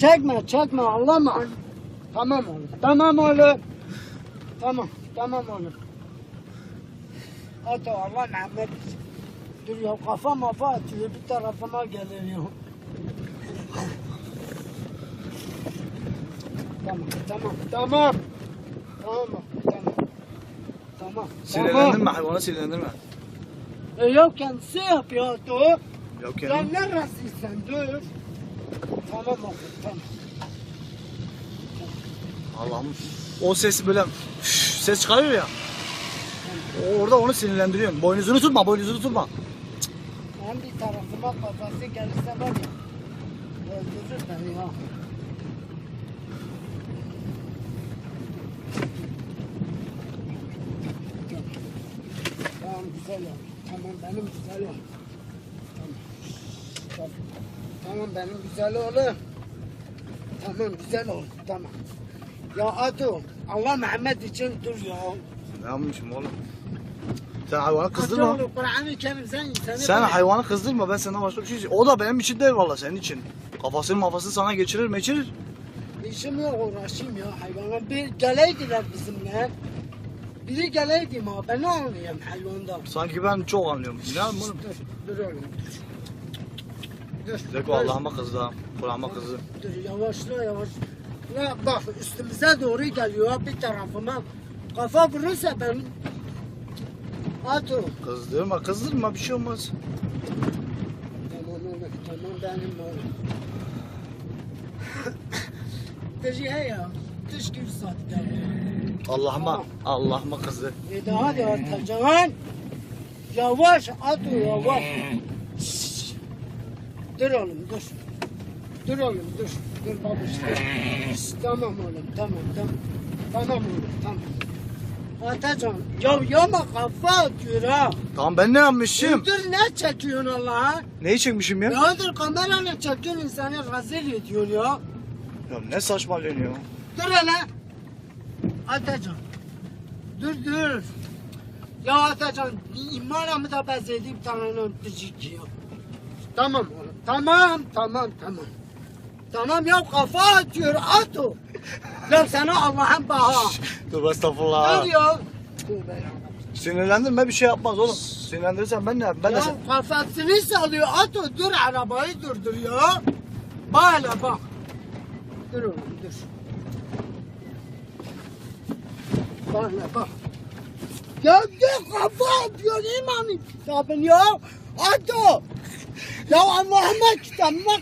Çekme çekme ağlama. Tamam oğlum. Tamam oğlum. Tamam. Tamam oğlum. Hadi Allah Mehmet. Dur ya kafa mafa atıyor bir tarafıma gelir ya. Tamam tamam tamam. Tamam tamam. Tamam. Sinirlendirme hayvanı sinirlendirme. E yok kendisi yapıyor dur. Yok Sen kendim. neresin dur. Tamam tamam. Allah'ım. O sesi böyle üf, ses çıkarıyor ya. Orada onu sinirlendiriyorum. Boynuzunu tutma, boynuzunu tutma. Ben bir tarafıma kafası gelirse var ya. Öldürür beni ya. Tamam güzel ol. Tamam benim güzel ol. Tamam. Tamam, benim güzel oğlum. Tamam güzel ol. Tamam. Ya Adu Allah Mehmet için dur ya. Ne yapmışım oğlum? Sen hayvanı kızdırma. oğlum Kur'an-ı Kerim sen seni Sen hayvanı kızdırma ben senden başka bir şey O da benim için değil valla senin için. Kafasını mafasını sana geçirir meçirir. İşim yok uğraşayım ya hayvana. Bir geleydiler bizimle. Biri geleydi ma ben ne anlayayım hayvandan. Sanki ben çok anlıyorum. Ne yapayım oğlum? Dur, dur oğlum dur. Dur. Zeko Allah'ıma kızdı ha. Kulağıma kızdı. Dur yavaşla yavaş. Ya bak üstümüze doğru geliyor bir tarafıma. Kafa vurursa ben... O. Kızdırma kızdırma bir şey olmaz. Tamam oğlum tamam benim oğlum. Dur ya ya. Dış gibi saatte. Allah'ıma Allah'ıma kızdı. Bir daha da. Yavaş at yavaş. Dur oğlum dur. Dur oğlum dur. Dur babuş dur. Tamam oğlum tamam tamam. Tamam oğlum tamam. Atacaksın. Ya yama kafa atıyor ha. Tamam ben ne yapmışım? Dur ne çekiyorsun Allah'a? Neyi çekmişim ya? Ya dur kamerayla çekiyorsun insanı rezil ediyor ya. Ya ne saçmalıyorsun ya? Dur hele. Atacan. Dur dur. Ya Atacan imanımı da bir tane öpücük ya. Tamam oğlum. Tamam tamam tamam. Tamam ya kafa atıyor at o. ya sana Allah'ın baha. Dur estağfurullah. Dur ya. Tövbe ya. Sinirlendirme bir şey yapmaz oğlum. Sinirlendirirsen ben ne yapayım? Ben de Ya sen... kafasını sallıyor at o dur arabayı durdur ya. Bak hele bak. Dur oğlum dur. Bak hele bak. Ya ne kafa atıyor imanın kitabın ya. At o. Ya Allah'ıma kitabıma